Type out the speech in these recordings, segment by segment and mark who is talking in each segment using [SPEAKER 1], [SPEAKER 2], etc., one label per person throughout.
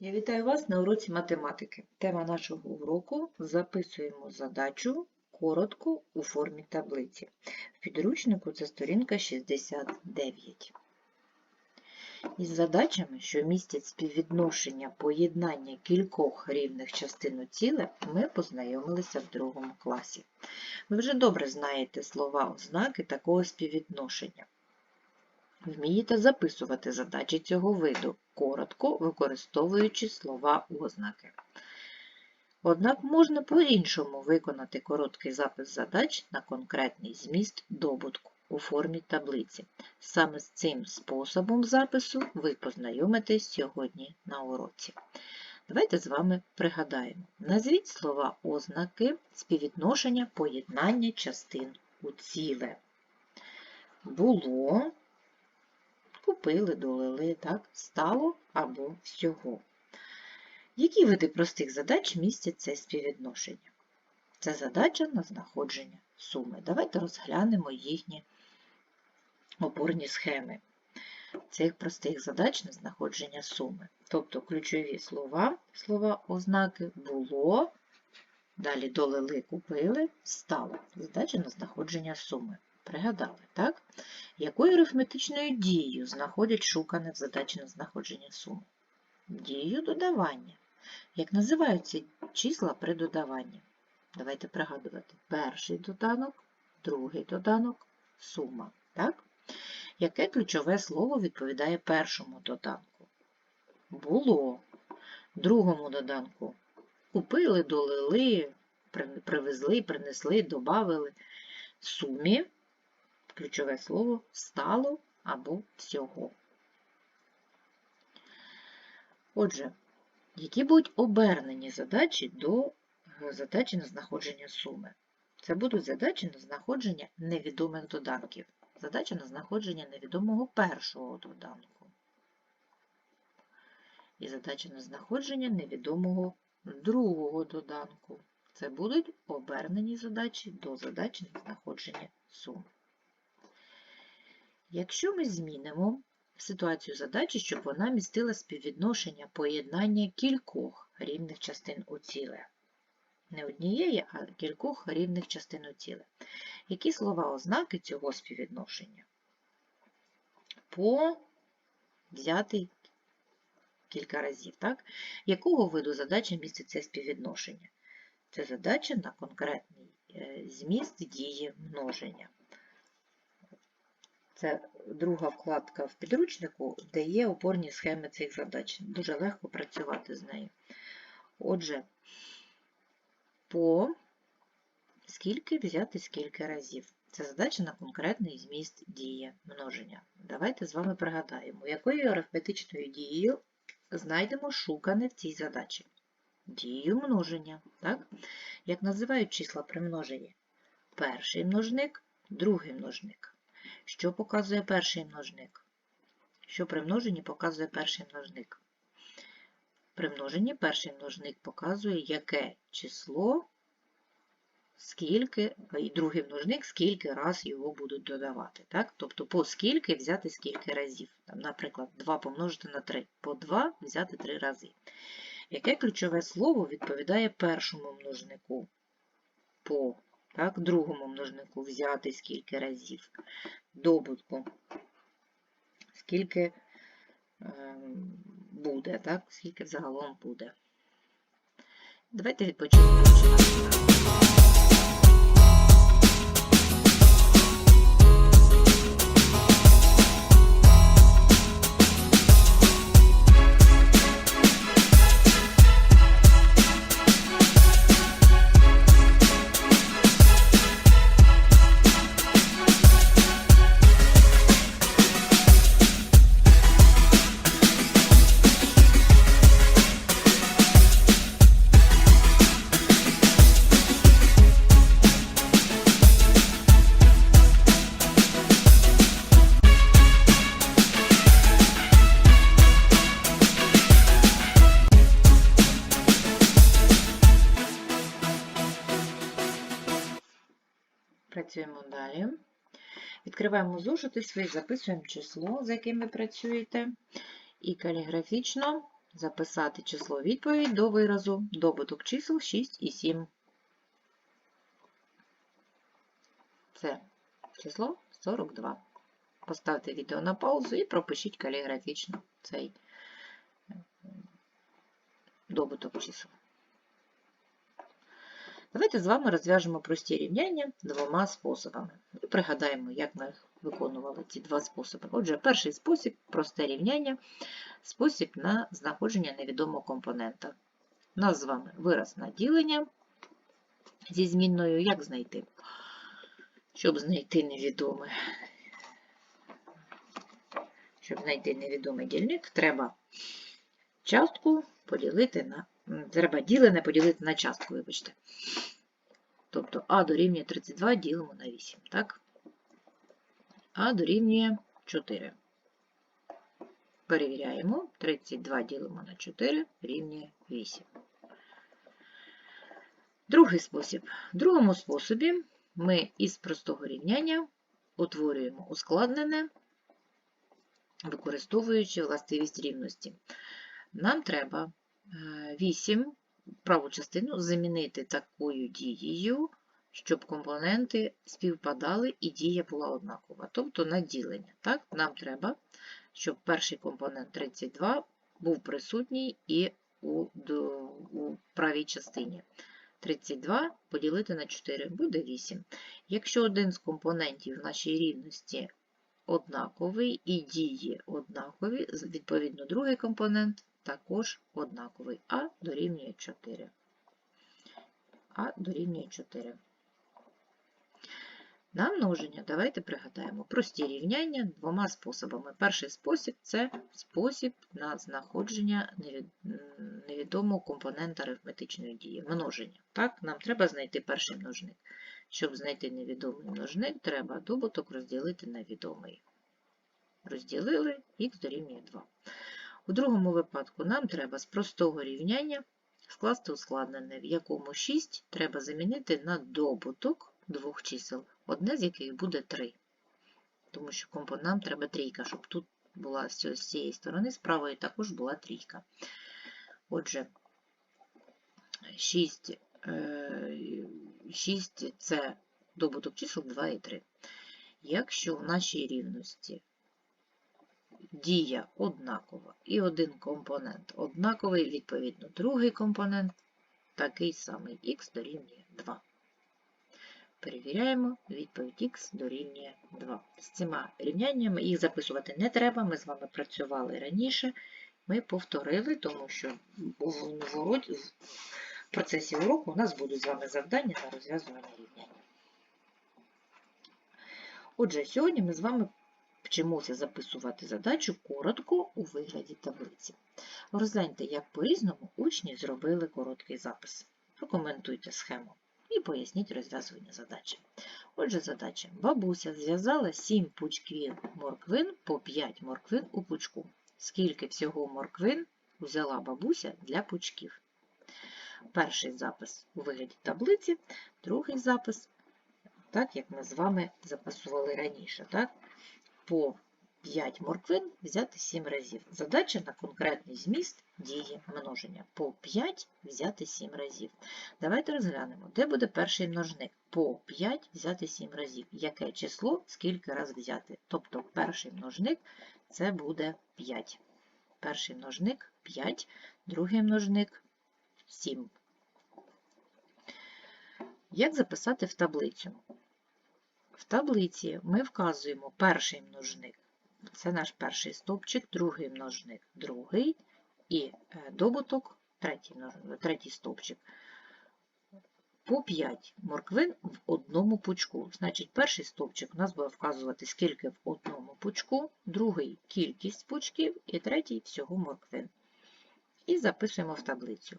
[SPEAKER 1] Я вітаю вас на уроці математики. Тема нашого уроку записуємо задачу коротко у формі таблиці. В підручнику це сторінка 69. Із задачами, що містять співвідношення поєднання кількох рівних частин у ціле, ми познайомилися в другому класі. Ви вже добре знаєте слова ознаки такого співвідношення. Вмієте записувати задачі цього виду, коротко використовуючи слова ознаки. Однак можна по-іншому виконати короткий запис задач на конкретний зміст добутку у формі таблиці. Саме з цим способом запису ви познайомитесь сьогодні на уроці. Давайте з вами пригадаємо. Назвіть слова ознаки співвідношення поєднання частин у ціле. Було, купили, долили, так, стало або всього. Які види простих задач містять це співвідношення? Це задача на знаходження суми. Давайте розглянемо їхні опорні схеми цих простих задач на знаходження суми. Тобто ключові слова, слова ознаки було, далі долили, купили, стало. Задача на знаходження суми. Пригадали, так? Якою арифметичною дією знаходять шукане в задачі на знаходження суми? Дією додавання. Як називаються числа при додаванні? Давайте пригадувати. Перший доданок, другий доданок, сума. Так? Яке ключове слово відповідає першому доданку? Було. Другому доданку купили, долили, привезли, принесли, додали. Сумі ключове слово стало або всього. Отже, які будуть обернені задачі до задачі на знаходження суми? Це будуть задачі на знаходження невідомих доданків. Задача на знаходження невідомого першого доданку. І задача на знаходження невідомого другого доданку. Це будуть обернені задачі до задачі на знаходження суми. Якщо ми змінимо ситуацію задачі, щоб вона містила співвідношення поєднання кількох рівних частин у ціле. Не однієї, а кількох рівних частин у ціле. Які слова ознаки цього співвідношення? По взяти кілька разів. Так? Якого виду задачі містить це співвідношення? Це задача на конкретний е, зміст дії множення. Це друга вкладка в підручнику, де є опорні схеми цих задач. Дуже легко працювати з нею. Отже, по скільки взяти скільки разів. Це задача на конкретний зміст дії множення. Давайте з вами пригадаємо, якою арифметичною дією знайдемо шукане в цій задачі. Дію множення. Так? Як називають числа при множенні? Перший множник, другий множник. Що показує перший множник? Що при множенні показує перший множник? При множенні перший множник показує, яке число, скільки, і другий множник, скільки раз його будуть додавати. Так? Тобто по скільки взяти скільки разів. Там, Наприклад, 2 помножити на 3. По 2 взяти 3 рази. Яке ключове слово відповідає першому множнику? По так, другому множнику взяти скільки разів добутку, скільки е, буде, так, скільки загалом буде. Давайте відпочинемо. Працюємо далі. Відкриваємо зошити свої, записуємо число, за яким ви працюєте, і каліграфічно записати число відповідь до виразу добуток чисел 6 і 7. Це число 42. Поставте відео на паузу і пропишіть каліграфічно цей е, добуток чисел. Давайте з вами розв'яжемо прості рівняння двома способами. І пригадаємо, як ми виконували ці два способи. Отже, перший спосіб просте рівняння, спосіб на знаходження невідомого компонента. У нас з вами вираз на ділення зі змінною, як знайти? Щоб знайти невідоме. Щоб знайти невідомий дільник, треба частку поділити на. Треба ділене поділити на частку, вибачте. Тобто А дорівнює 32 ділимо на 8, так? А дорівнює 4. Перевіряємо. 32 ділимо на 4 рівнює 8. Другий спосіб. В другому способі ми із простого рівняння утворюємо ускладнене, використовуючи властивість рівності. Нам треба 8 праву частину замінити такою дією, щоб компоненти співпадали і дія була однакова, тобто на ділення. Так? Нам треба, щоб перший компонент 32 був присутній і у, у правій частині. 32 поділити на 4 буде 8. Якщо один з компонентів в нашій рівності однаковий і дії однакові, відповідно, другий компонент також однаковий. А дорівнює 4. А дорівнює 4. На множення давайте пригадаємо прості рівняння двома способами. Перший спосіб це спосіб на знаходження невідомого компонента арифметичної дії множення. Так, Нам треба знайти перший множник. Щоб знайти невідомий множник, треба добуток розділити на відомий. Розділили х дорівнює 2. У другому випадку нам треба з простого рівняння скласти ускладнене, в якому 6 треба замінити на добуток двох чисел, одне з яких буде 3. Тому що нам треба трійка, щоб тут була з цієї сторони, з правої також була трійка. Отже, 6, 6 е, це добуток чисел 2 і 3. Якщо в нашій рівності дія однакова і один компонент однаковий, відповідно, другий компонент такий самий х дорівнює 2. Перевіряємо, відповідь х дорівнює 2. З цими рівняннями їх записувати не треба, ми з вами працювали раніше. Ми повторили, тому що в процесі уроку у нас будуть з вами завдання на розв'язування рівняння. Отже, сьогодні ми з вами вчимося записувати задачу коротко у вигляді таблиці. Розгляньте, як по-різному учні зробили короткий запис. Прокоментуйте схему і поясніть розв'язування задачі. Отже, задача. Бабуся зв'язала 7 пучків морквин по 5 морквин у пучку. Скільки всього морквин взяла бабуся для пучків? Перший запис у вигляді таблиці, другий запис, так як ми з вами записували раніше. Так? По 5 морквин взяти 7 разів. Задача на конкретний зміст дії множення. По 5 взяти 7 разів. Давайте розглянемо, де буде перший множник. По 5 взяти 7 разів. Яке число, скільки раз взяти. Тобто перший множник це буде 5. Перший множник 5, другий множник 7. Як записати в таблицю? В таблиці ми вказуємо перший множник, це наш перший стовпчик, другий множник, другий і е, добуток, третій, третій стовпчик. По 5 морквин в одному пучку. Значить, перший стовпчик у нас буде вказувати, скільки в одному пучку, другий кількість пучків і третій всього морквин. І записуємо в таблицю.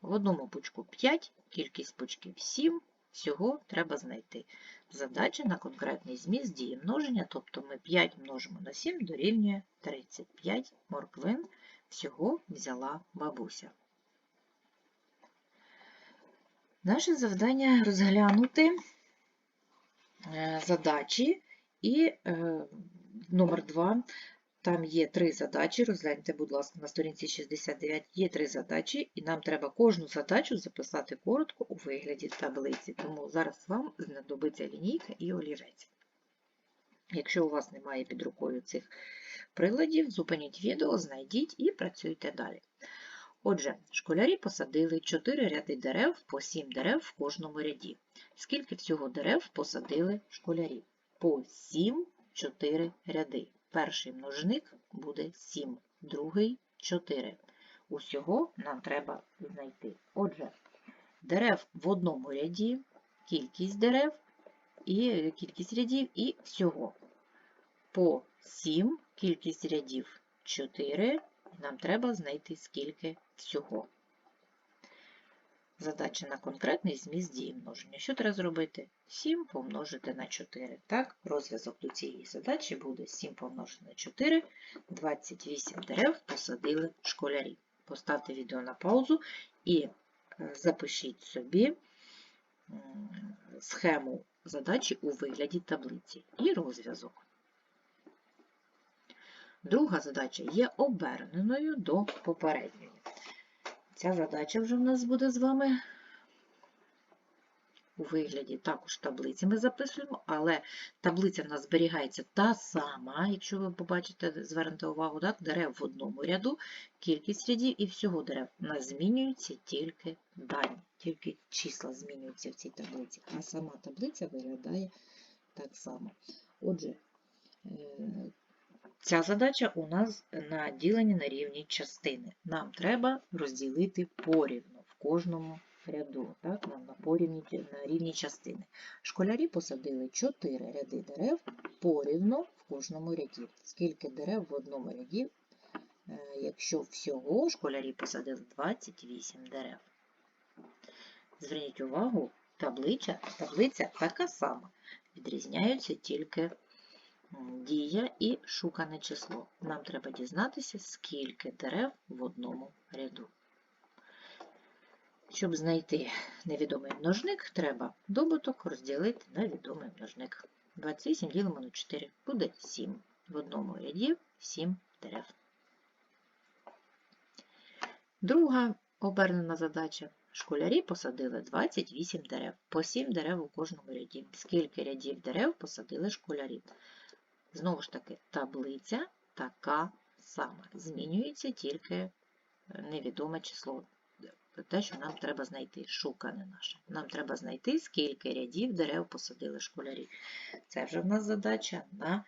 [SPEAKER 1] В одному пучку 5, кількість пучків 7, всього треба знайти. Задача на конкретний зміст дії множення, тобто ми 5 множимо на 7 дорівнює 35 морквин всього взяла бабуся. Наше завдання розглянути е, задачі і е, номер 2 Там є три задачі, розгляньте, будь ласка, на сторінці 69 є три задачі, і нам треба кожну задачу записати коротко у вигляді таблиці. Тому зараз вам знадобиться лінійка і олівець. Якщо у вас немає під рукою цих приладів, зупиніть відео, знайдіть і працюйте далі. Отже, школярі посадили 4 ряди дерев по 7 дерев в кожному ряді. Скільки всього дерев посадили школярі? По 7 4 ряди. Перший множник буде 7, другий 4. Усього нам треба знайти. Отже, дерев в одному ряді, кількість дерев і кількість рядів і всього. По 7, кількість рядів 4. Нам треба знайти скільки всього. Задача на конкретний зміст дії множення. Що треба зробити? 7 помножити на 4. Так, розв'язок до цієї задачі буде 7 помножити на 4, 28 дерев посадили школярі. Поставте відео на паузу і е, запишіть собі схему задачі у вигляді таблиці і розв'язок. Друга задача є оберненою до попередньої. Ця задача вже в нас буде з вами у вигляді також таблиці ми записуємо, але таблиця в нас зберігається та сама, якщо ви побачите, звернете увагу, так, дерев в одному ряду, кількість рядів і всього дерев. У нас змінюються тільки дані, тільки числа змінюються в цій таблиці, а сама таблиця виглядає так само. Отже, е, Ця задача у нас на діленні на рівні частини. Нам треба розділити порівну в кожному ряду, так, нам на порівні, на рівні частини. Школярі посадили 4 ряди дерев порівну в кожному ряді. Скільки дерев в одному ряді, е, якщо всього школярі посадили 28 дерев. Зверніть увагу, таблиця, таблиця така сама. Відрізняються тільки дія і шукане число. Нам треба дізнатися, скільки дерев в одному ряду. Щоб знайти невідомий множник, треба добуток розділити на відомий множник. 28 ділимо на 4 буде 7. В одному ряді 7 дерев. Друга обернена задача. Школярі посадили 28 дерев, по 7 дерев у кожному ряді. Скільки рядів дерев посадили школярі? Знову ж таки, таблиця така сама. Змінюється тільки невідоме число. Те, що нам треба знайти, шукане наше. Нам треба знайти, скільки рядів дерев посадили школярі. Це вже в нас задача на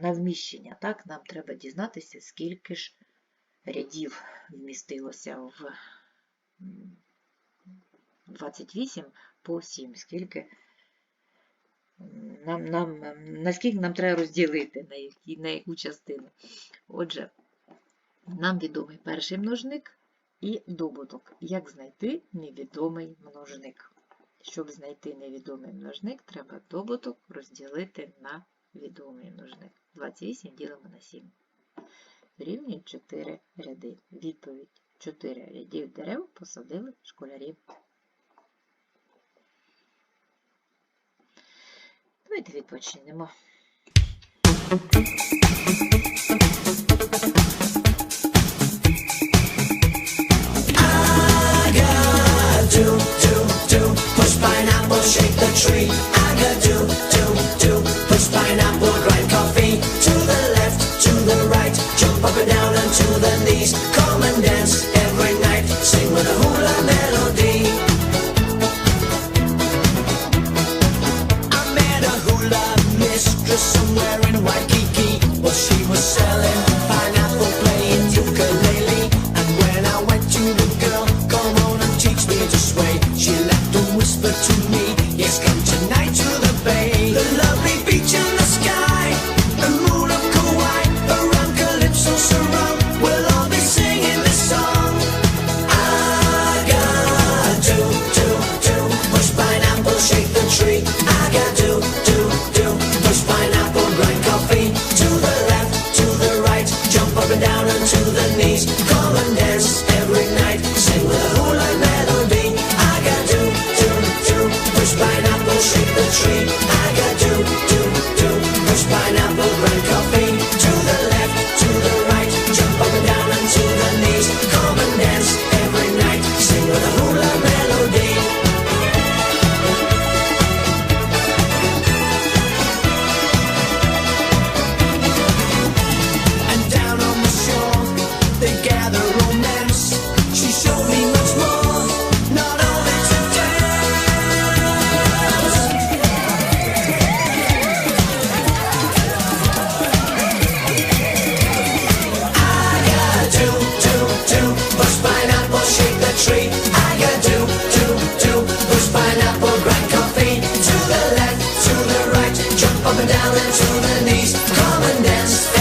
[SPEAKER 1] на вміщення. Так, Нам треба дізнатися, скільки ж рядів вмістилося в 28 по 7, скільки нам, нам, наскільки нам треба розділити, на, які, на яку частину. Отже, нам відомий перший множник і добуток. Як знайти невідомий множник? Щоб знайти невідомий множник, треба добуток розділити на відомий множник. 28 ділимо на 7. Рівні 4 ряди. Відповідь 4 рядів дерев посадили школярі. Давайте відпочинемо. shake the tree. up and down and to the knees. Come and dance.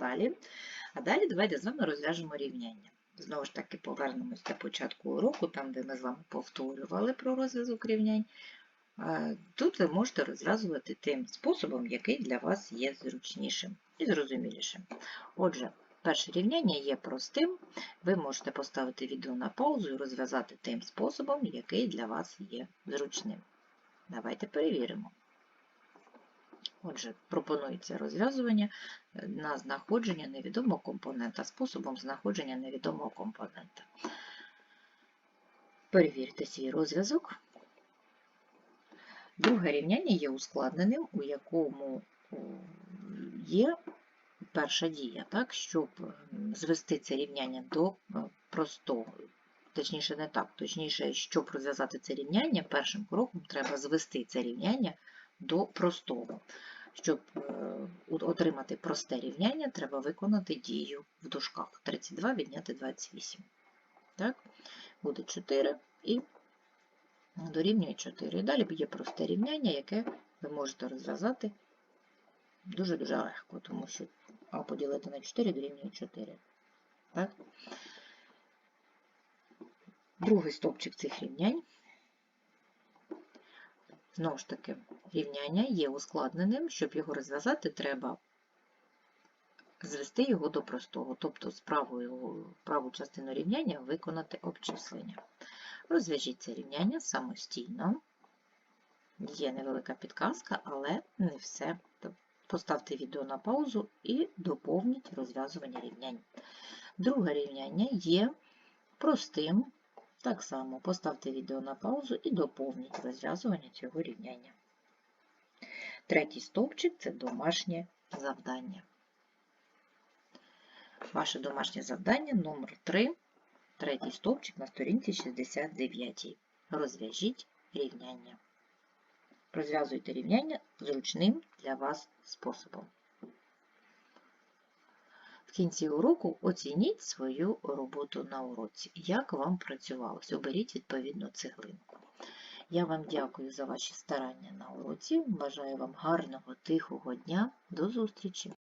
[SPEAKER 1] Далі. А далі давайте з вами розв'яжемо рівняння. Знову ж таки, повернемось до початку уроку, там, де ми з вами повторювали про розв'язок рівнянь. Тут ви можете розв'язувати тим способом, який для вас є зручнішим і зрозумілішим. Отже, перше рівняння є простим. Ви можете поставити відео на паузу і розв'язати тим способом, який для вас є зручним. Давайте перевіримо. Отже, пропонується розв'язування е, на знаходження невідомого компонента способом знаходження невідомого компонента. Перевірте свій розв'язок. Друге рівняння є ускладненим, у якому є перша дія, так, щоб звести це рівняння до е, простого. Точніше, не так, точніше, щоб розв'язати це рівняння, першим кроком треба звести це рівняння до простого. Щоб е, отримати просте рівняння, треба виконати дію в дужках. 32 відняти 28. Так? Буде 4 і дорівнює 4. І далі є просте рівняння, яке ви можете розв'язати дуже-дуже легко, тому що А поділити на 4 дорівнює 4. Так? Другий стовпчик цих рівнянь. Знову ж таки, рівняння є ускладненим. Щоб його розв'язати, треба звести його до простого, тобто з правою, праву частину рівняння виконати обчислення. Розв'яжіть це рівняння самостійно. Є невелика підказка, але не все. Поставте відео на паузу і доповніть розв'язування рівнянь. Друге рівняння є простим. Так само поставте відео на паузу і доповніть розв'язування цього рівняння. Третій стовпчик це домашнє завдання. Ваше домашнє завдання номер 3 третій стовпчик на сторінці 69. Розв'яжіть рівняння. Розв'язуйте рівняння зручним для вас способом. В кінці уроку оцініть свою роботу на уроці. Як вам працювалось? Оберіть відповідну цеглинку. Я вам дякую за ваші старання на уроці. Бажаю вам гарного, тихого дня. До зустрічі!